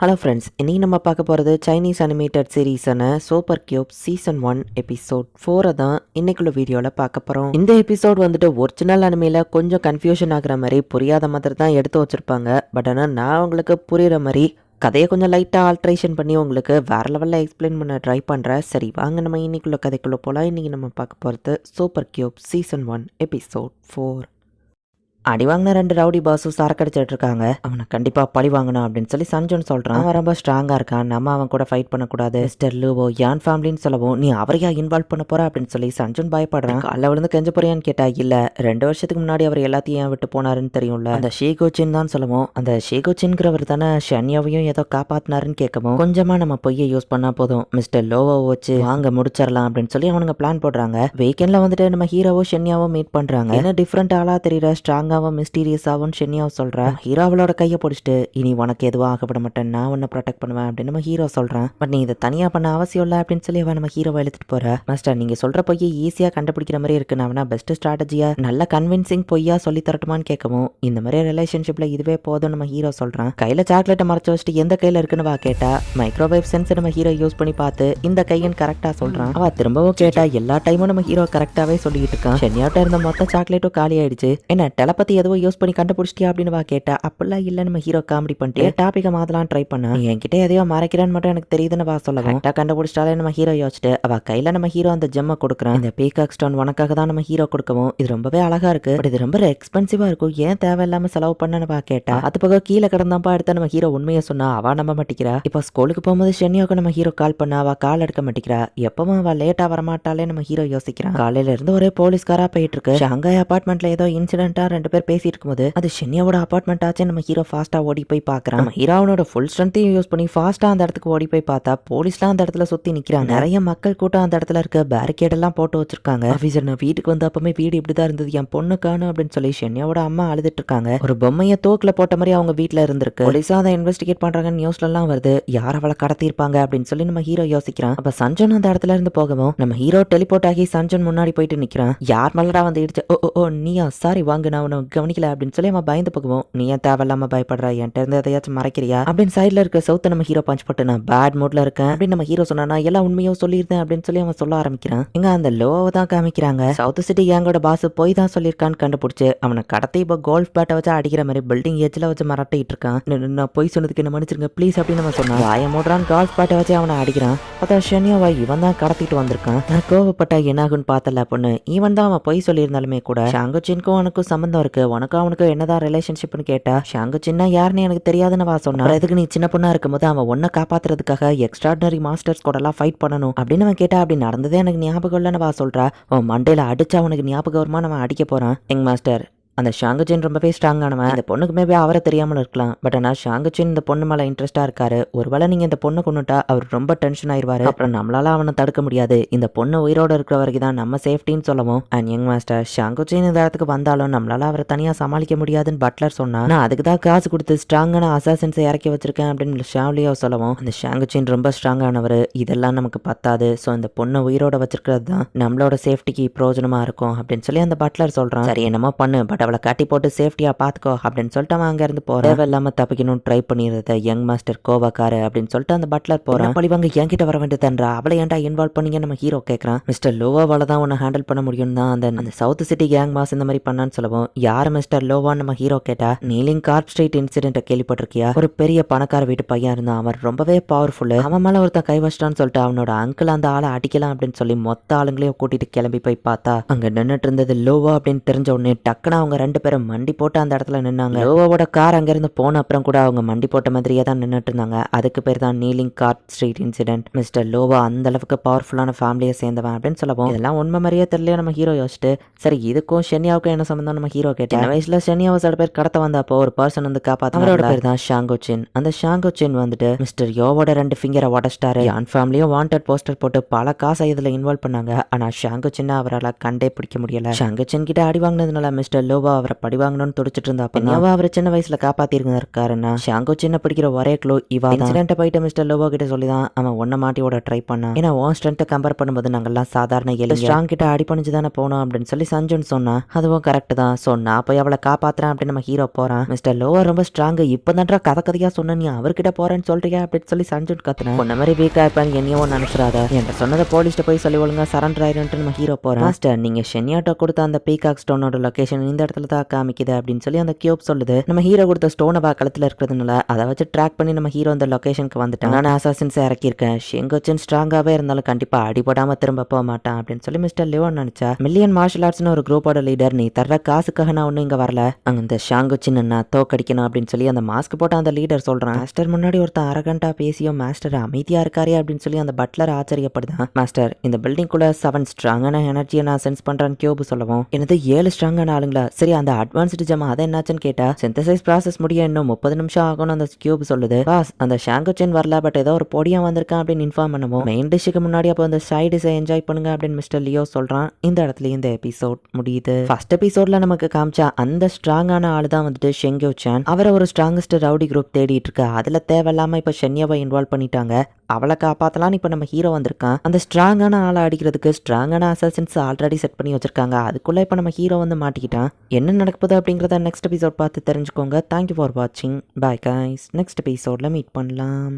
Hello friends இன்னைக்கு நம்ம பார்க்க போகிறது Chinese animated சீரீஸான super cube season one episode ஃபோரை தான் இன்னைக்குள்ள வீடியோவில் பார்க்க போகிறோம் இந்த எபிசோட் வந்துட்டு ஒரிஜினல் அனிமையில் கொஞ்சம் கன்ஃபியூஷன் ஆகிற மாதிரி புரியாத மாதிரி தான் எடுத்து வச்சுருப்பாங்க. பட் ஆனால் நான் உங்களுக்கு புரியுற மாதிரி கதையை கொஞ்சம் லைட்டாக ஆல்ட்ரேஷன் பண்ணி உங்களுக்கு வேற லெவலில் எக்ஸ்பிளைன் பண்ண ட்ரை பண்ணுறேன் சரி வாங்க நம்ம இன்னைக்குள்ள கதைக்குள்ளே போகலாம் இன்றைக்கி நம்ம பார்க்க போகிறது super cube season one episode four அடி வாங்கின ரெண்டு ரவுடி பாஸும் சரக்கடிச்சிட்டு இருக்காங்க. அவனை கண்டிப்பா பழி வாங்கணும் அப்படின்னு சொல்லி சஞ்சன் சொல்றான். அவன் ரொம்ப ஸ்ட்ராங்கா இருக்கான். நம்ம அவன் கூட ஃபைட் பண்ணக்கூடாது. மிஸ்டர் லூவோ யான் ஃபேமிலின்னு சொல்லவும் நீ அவரையா இன்வால்வ் பண்ண போற? அப்படின்னு சொல்லி சஞ்சன் பயப்படுறான். காலைல விழுந்து கெஞ்ச போறியான்னு கேட்டா இல்ல ரெண்டு வருஷத்துக்கு முன்னாடி அவர் எல்லாத்தையும் ஏன் விட்டு போனாருன்னு தெரியும்ல? அந்த ஷீகோச்சின் தான் சொல்லவும் அந்த ஷீகோச்சின்கிறவர் தானே ஷன்யாவையும் ஏதோ காப்பாத்தினாருன்னு கேட்கவும் கொஞ்சமா நம்ம பொய்யை யூஸ் பண்ணா போதும். மிஸ்டர் லோவோ வச்சு வாங்க முடிச்சிடலாம். அப்படின்னு சொல்லி அவனுங்க பிளான் போடுறாங்க. வீக்கெண்ட்ல வந்துட்டு நம்ம ஹீரோவோ ஷென்யாவோ மீட் பண்றாங்க. என்ன டிஃப்ரெண்ட் ஆளா தெரியற ஸ்ட்ராங்காவும் மிஸ்டீரியஸாகவும் ஷென்யாவும் சொல்கிறேன் ஹீரோ அவளோட கையை பிடிச்சிட்டு இனி உனக்கு எதுவும் ஆகப்பட மாட்டேன் நான் உன்னை ப்ரொடெக்ட் பண்ணுவேன் அப்படின்னு நம்ம ஹீரோ சொல்கிறேன் பட் நீ இதை தனியாக பண்ண அவசியம் இல்லை அப்படின்னு சொல்லி அவன் நம்ம ஹீரோவை எழுத்துட்டு போகிற மாஸ்டர் நீங்கள் சொல்கிற பொய்யை ஈஸியாக கண்டுபிடிக்கிற மாதிரி இருக்கு. நான் வேணா பெஸ்ட் ஸ்ட்ராட்டஜியாக நல்ல கன்வின்சிங் பொய்யா சொல்லி தரட்டுமான்னு கேட்கவும் இந்த மாதிரி ரிலேஷன்ஷிப்பில் இதுவே போதும் நம்ம ஹீரோ சொல்கிறான் கையில் சாக்லேட்டை மறைச்சு வச்சுட்டு எந்த கையில் இருக்குன்னு வா கேட்டா மைக்ரோவேவ் சென்ஸ் நம்ம ஹீரோ யூஸ் பண்ணி பார்த்து இந்த கையன் கரெக்டாக சொல்கிறான் அவள் திரும்பவும் கேட்டா எல்லா டைமும் நம்ம ஹீரோ கரெக்டாகவே சொல்லிட்டு இருக்கான். சென்னியாட்ட இருந்த மொத்த சாக்லேட்டும் காலி ஆயிடுச்சு என்ன டெலபதி எதுவும் யூஸ் பண்ணி கண்டுபிடிச்சிட்டியா அப்படின்னு வா கேட்டா அப்படிலாம் இல்ல நம்ம ஹீரோ காமெடி பண்ணிட்டு டாபிக்கை மாத்தலாம் ட்ரை பண்ணா. என்கிட்ட எதையோ மறைக்கிறான்னு மட்டும் எனக்கு தெரியுதுன்னு வா சொல்ல கரெக்டா கண்டுபிடிச்சிட்டாலே நம்ம ஹீரோ யோசிச்சுட்டு அவ கையில நம்ம ஹீரோ அந்த ஜெம்மை கொடுக்குறான். இந்த பீகாக் ஸ்டோன் உனக்காக தான் நம்ம ஹீரோ கொடுக்கவும் இது ரொம்பவே அழகா இருக்கு. பட் இது ரொம்ப எக்ஸ்பென்சிவா இருக்கும். ஏன் தேவையில்லாம செலவு பண்ணனு வா கேட்டா அது போக கீழே கிடந்தாப்பா எடுத்த நம்ம ஹீரோ உண்மையை சொன்னா அவ நம்ப மாட்டேங்கிறா இப்போ ஸ்கூலுக்கு போகும்போது ஷென்யாவுக்கு நம்ம ஹீரோ கால் பண்ணா அவ கால் எடுக்க மாட்டேங்கிறா எப்பவும் அவ லேட்டா வரமாட்டாலே நம்ம ஹீரோ யோசிக்கிறான். காலையில இருந்து ஒரே போலீஸ்காரா போயிட்டு இருக்கு. ஷாங்காய் அபார்ட்மெண்ட்ல ஏதோ இன்சிடென்ட்டா ரெண்டு பேர் பேசிட்டு இருக்கும்போது அது ஷென்யாவோட அபார்ட்மெண்ட் ஆச்சு நம்ம ஹீரோ ஃபாஸ்டா ஓடி போய் பாக்குறான். நம்ம ஹீரோனோட ஃபுல் ஸ்ட்ரென்த்தையும் யூஸ் பண்ணி ஃபாஸ்டா அந்த இடத்துக்கு ஓடி போய் பார்த்தா போலீஸ்லாம் அந்த இடத்துல சுத்தி நிக்கிறாங்க. நிறைய மக்கள் கூட்டம் அந்த இடத்துல இருக்க. பேரிகேட் எல்லாம் போட்டு வச்சிருக்காங்க. ஆஃபீஸர் நான் வீட்டுக்கு வந்து அப்பமே வீடு இப்படிதான் இருந்தது. என் பொண்ணு காணும் அப்படின்னு சொல்லி ஷென்யாவோட அம்மா அழுதுட்டு இருக்காங்க. ஒரு பொம்மையை தோக்குல போட்ட மாதிரி அவங்க வீட்ல இருந்திருக்கு. போலீஸா அதை இன்வெஸ்டிகேட் பண்றாங்க நியூஸ்ல எல்லாம் வருது. யார் அவளை கடத்திருப்பாங்க அப்படின்னு சொல்லி நம்ம ஹீரோ யோசிக்கிறான். அப்ப சஞ்சன் அந்த இடத்துல இருந்து போகவும் நம்ம ஹீரோ டெலிபோர்ட் ஆகி சஞ்சன் முன்னாடி போயிட்டு நிக்கிறான். யார் மல்லடா வந்து இடிச்சு ஓ ஓ, ஓ நீயா? சாரி வாங்க நான் உன்னை கவனிக்கல அப்படின்னு சொல்லி அவன் பயந்து போகவும் நீ ஏன் தேவையில்லாம பயப்படுற? என்கிட்ட இருந்து எதையாச்சும் மறைக்கிறியா? அப்படின்னு சைட்ல இருக்க சவுத்த நம்ம ஹீரோ பஞ்ச் போட்டு நான் பேட் மூட்ல இருக்கேன். அப்படின்னு நம்ம ஹீரோ சொன்னா எல்லா உண்மையும் சொல்லியிருந்தேன் அப்படின்னு சொல்லி அவன் சொல்ல ஆரம்பிக்கிறான். எங்க அந்த லோவை தான் காமிக்கிறாங்க. சவுத் சிட்டி கேங்கோட பாஸ் போய் தான் சொல்லியிருக்கான்னு கண்டுபிடிச்சு அவனை கடத்தி இப்போ கோல்ஃப் பேட்டை வச்சு அடிக்கிற மாதிரி பில்டிங் எஜ்ல வச்சு மரட்டிட்டு இருக்கான். நான் போய் சொன்னதுக்கு என்ன மன்னிச்சிருங்க ப்ளீஸ் அப்படின்னு நம்ம சொன்னான். வாய மூடுறான் கோல்ஃப் பேட்டை வச்சு அவனை அடிக்கிறான். பார்த்தா ஷனியாவா இவன் தான் கடத்திட்டு வந்திருக்கான். நான் கோவப்பட்டா என்னாகுன்னு பார்த்தல பொண்ணு. இவன் தான் அவன் பொய் சொல்லியிருந்தாலுமே கூட ஷாங்குச்சின்க்கும் உனக்கும் சம்மந்தம் இருக்கு உனக்கும் அவனுக்கு என்னதான் ரிலேஷன்ஷிப்னு கேட்டா ஷாங்குச்சின்னா யாருன்னு எனக்கு தெரியாதுன்னு வா சொன்னா. எதுக்கு நீ சின்ன பொண்ணா இருக்கும்போது அவன் ஒன்ன காப்பாத்துறதுக்காக எக்ஸ்ட்ராடினரி மாஸ்டர்ஸ் கூட எல்லாம் ஃபைட் பண்ணணும் அப்படின்னு அவன் கேட்டா. அப்படி நடந்ததே எனக்கு ஞாபகம் இல்லைன்னு வா சொல்றா. உன் மண்டையில அடிச்சா அவனுக்கு ஞாபகம் வருமா நம்ம அடிக்க போறான். எங் மாஸ்டர் அந்த ஷாங்குச்சின் ரொம்பவே ஸ்ட்ராங்கானவன் இந்த பொண்ணுக்கு மேபி அவரை தெரியாமல் இருக்கலாம். பட் ஆனால் ஷாங்குச்சின் இந்த பொண்ணு மேலே இன்ட்ரெஸ்டாக இருக்காரு. ஒருவேளை நீங்கள் இந்த பொண்ணை கொண்டுட்டா அவர் ரொம்ப டென்ஷன் ஆயிடுவார் அப்புறம் நம்மளால அவனை தடுக்க முடியாது. இந்த பொண்ணு உயிரோட இருக்கிற வரைக்கும் தான் நம்ம சேஃப்டின்னு சொல்லவும். அண்ட் யங் மாஸ்டர் ஷாங்குச்சின் இந்த இடத்துக்கு வந்தாலும் நம்மளால அவரை தனியாக சமாளிக்க முடியாதுன்னு பட்லர் சொன்னா நான் அதுக்கு தான் காசு கொடுத்து ஸ்ட்ராங்கான அசாசன்ஸை இறக்கி வச்சிருக்கேன் அப்படின்னு ஷாவ்லியோ சொல்லவும் அந்த ஷாங்குச்சின் ரொம்ப ஸ்ட்ராங்கானவர் இதெல்லாம் நமக்கு பத்தாது. ஸோ இந்த பொண்ணை உயிரோட வச்சிருக்கிறது தான் நம்மளோட சேஃப்டிக்கு பிரோஜனமாக இருக்கும் அப்படின்னு சொல்லி அந்த பட்லர் சொல்கிறான் சரி என்னமோ பண்ணு. பட் அவளை கட்டி போட்டு சேஃப்டியா பாத்துக்கோ அப்படின்னு சொல்லிட்டு அவன் அங்க இருந்து போறான். தேவையில்லாம தப்பிக்கணும் ட்ரை பண்ணிடுறத யங் மாஸ்டர் கோவக்காரு அப்படின்னு சொல்லிட்டு அந்த பட்லர் போறான். பழிவாங்க? என்கிட்ட வர வேண்டியதுன்றா அவளை ஏன்டா இன்வால்வ் பண்ணீங்க நம்ம ஹீரோ கேட்கறான் மிஸ்டர் லோவாவால தான் உன்னை ஹேண்டில் பண்ண முடியும் தான் அந்த அந்த சவுத் சிட்டி கேங் மாஸ் இந்த மாதிரி பண்ணான்னு சொல்லவும் யார் மிஸ்டர் லோவான்னு நம்ம ஹீரோ கேட்டா நீலிங் கார்ப் ஸ்ட்ரீட் இன்சிடென்ட்டை கேள்விப்பட்டிருக்கியா? ஒரு பெரிய பணக்கார வீட்டு பையன் இருந்தான். அவன் ரொம்பவே பவர்ஃபுல் அவன் மேல ஒருத்தன் கை வச்சிட்டான்னு சொல்லிட்டு அவனோட அங்கிள் அந்த ஆளை அடிக்கலாம் அப்படின்னு சொல்லி மொத்த ஆளுங்களையும் கூட்டிட்டு கிளம்பி போய் பார்த்தா அங்க நின்னுட்டு இருந்தது லோவா அப்படின்னு தெரிஞ்ச உடனே டக்குன்னு அவங்க ரெண்டு பேரும் மண்டி போட்டு அந்த இடத்துல நின்னாங்க. லோவாவோட கார் அங்கிருந்து போன அப்புறம் கூட அவங்க மண்டி போட்ட மாதிரியே தான் நின்னுட்டு இருந்தாங்க. அதுக்கு பேர் தான் kneeling carp street incident mister லோவா அந்த அளவுக்கு பவர்ஃபுல்லான ஃபேமிலியை சேர்ந்தவன் அப்படின்னு சொல்லவும் இதெல்லாம் உண்மை மாதிரியே தெரியல நம்ம ஹீரோ யோசிச்சுட்டு சரி இதுக்கும் ஷென்யாவுக்கும் என்ன சம்பந்தம் நம்ம ஹீரோ கேட்டேன் சின்ன வயசுல ஷென்யாவை சில பேர் கடத்த வந்தப்போ ஒரு பர்சன் வந்து காப்பாத்த அவரோட பேர் தான் ஷாங்கோச்சின் அந்த ஷாங்கோச்சின் வந்துட்டு மிஸ்டர் யோவோட ரெண்டு ஃபிங்கரை உடச்சிட்டாரு. யான் ஃபேமிலியும் வாண்டட் போஸ்டர் போட்டு பல காசை இதுல இன்வால்வ் பண்ணாங்க. ஆனா ஷாங்கோச்சின் அவரால் கண்டே பிடிக்க முடியல. ஷாங்கோச்சின் கிட்ட அடி வாங்கினதுனால மிஸ்டர் லோ லோவா அவரை படி வாங்கணும்னு துடிச்சிட்டு இருந்தா அப்ப அவரை சின்ன வயசுல காப்பாத்திருக்காருன்னா ஷாங்கோ சின்ன பிடிக்கிற ஒரே க்ளோ இவா இன்சிடென்ட்டை போயிட்டு மிஸ்டர் லோவா கிட்ட சொல்லி தான் அவன் ஒன்ன மாட்டியோட ட்ரை பண்ணான் ஏன்னா உன் ஸ்ட்ரென்த்தை கம்பேர் பண்ணும்போது நாங்கெல்லாம் சாதாரண எலி ஸ்ட்ராங் கிட்ட அடி பண்ணிச்சு தானே போனோம் அப்படின்னு சொல்லி சஞ்சுன் சொன்னா அதுவும் கரெக்ட் தான். ஸோ நான் போய் அவளை காப்பாத்துறேன் அப்படின்னு நம்ம ஹீரோ போறான். மிஸ்டர் லோவா ரொம்ப ஸ்ட்ராங் இப்போ தான்டா கதை கதையா சொன்ன நீ அவர்கிட்ட போறேன்னு சொல்றியா அப்படின்னு சொல்லி சஞ்சுன் கத்துனேன். உன்ன மாதிரி வீக்கா இருப்பான்னு என்னையும் நினைச்சிடாத. என்கிட்ட சொன்னதை போலீஸ்ட்ட போய் சொல்லி ஒழுங்கா சரண்டர் ஆயிருன்ட்டு நம்ம ஹீரோ போறோம் மாஸ்டர் நீங்க ஷென்யாட்டோ கொடுத்த அந்த பீகாக் ஸ்டோனோட லொகேஷன் இந்த இடத்துல தான் காமிக்குது அப்படின்னு சொல்லி அந்த கியூப் சொல்லுது. நம்ம ஹீரோ கொடுத்த ஸ்டோனை பக்கத்துல இருக்கிறதுனால அதை வச்சு ட்ராக் பண்ணி நம்ம ஹீரோ அந்த லொகேஷனுக்கு வந்துட்டான். நான் அசாசின்ஸ் இறக்கியிருக்கேன். ஷெங்கோச்சன் ஸ்ட்ராங்காகவே இருந்தாலும் கண்டிப்பாக அடிபடாமல் திரும்ப போக மாட்டான் அப்படின்னு சொல்லி மிஸ்டர் லியோன் நினச்சா மில்லியன் மார்ஷல் ஆர்ட்ஸ்னு ஒரு குரூப்போட லீடர் நீ தர்ற காசுக்காக நான் ஒன்றும் இங்கே வரல. அங்கே இந்த ஷாங்குச்சின் நான் தோக்கடிக்கணும் அப்படின்னு சொல்லி அந்த மாஸ்க் போட்ட அந்த லீடர் சொல்கிறான் மாஸ்டர் முன்னாடி ஒருத்தன் அரகண்டா பேசியும் மாஸ்டர் அமைதியாக இருக்காரே அப்படின்னு சொல்லி அந்த பட்லர் ஆச்சரியப்படுதான். மாஸ்டர் இந்த பில்டிங்குள்ள செவன் ஸ்ட்ராங்கான எனர்ஜியை நான் சென்ஸ் பண்ணுறேன் கியூப் சொல்லவும். எனது ஏழு ஸ்ட்ராங்கான ஆளுங்களா? சரி அந்த அட்வான்ஸ்டு ஜமா அதை என்னாச்சுன்னு கேட்டா சிந்தசைஸ் ப்ராசஸ் முடிய இன்னும் முப்பது நிமிஷம் ஆகும்னு அந்த கியூப் சொல்லுது. பாஸ் அந்த ஷாங்குச்சின் வரல பட் ஏதோ ஒரு பொடியா வந்திருக்கான் அப்படின்னு இன்ஃபார்ம் பண்ணுவோம். மெயின் டிஷ்ஷுக்கு முன்னாடி அப்போ அந்த சைடு டிஷை என்ஜாய் பண்ணுங்க அப்படின்னு மிஸ்டர் லியோ சொல்றான். இந்த இடத்துல இந்த எபிசோட் முடியுது. ஃபர்ஸ்ட் எபிசோட்ல நமக்கு காமிச்சா அந்த ஸ்ட்ராங்கான ஆளு தான் வந்துட்டு ஷெங்கியோ சான் அவரை ஒரு ஸ்ட்ராங்கஸ்ட் ரவுடி குரூப் தேடிட்டு இருக்கா. அதுல தேவையில்லாம இப்ப ஷென்யாவை இன்வால்வ் பண்ணிட்டாங்க. அவளை காப்பாத்தலாம்னு இப்ப நம்ம ஹீரோ வந்திருக்கான். அந்த ஸ்ட்ராங்கான ஆளை அடிக்கிறதுக்கு ஸ்ட்ராங்கான அசாசன்ஸ் ஆல்ரெடி செட் பண்ணி வச்சிருக்காங்க. அதுக்குள்ள இப்ப நம்ம ஹீரோ வந்து மாட்டிக்கிட்டான். என்ன நடக்குது அப்படிங்கிறத நெக்ஸ்ட் எபிசோட் பார்த்து தெரிஞ்சுக்கோங்க. தேங்க்யூ ஃபார் வாட்சிங் பாய் காய்ஸ் நெக்ஸ்ட் எபிசோடில் மீட் பண்ணலாம்.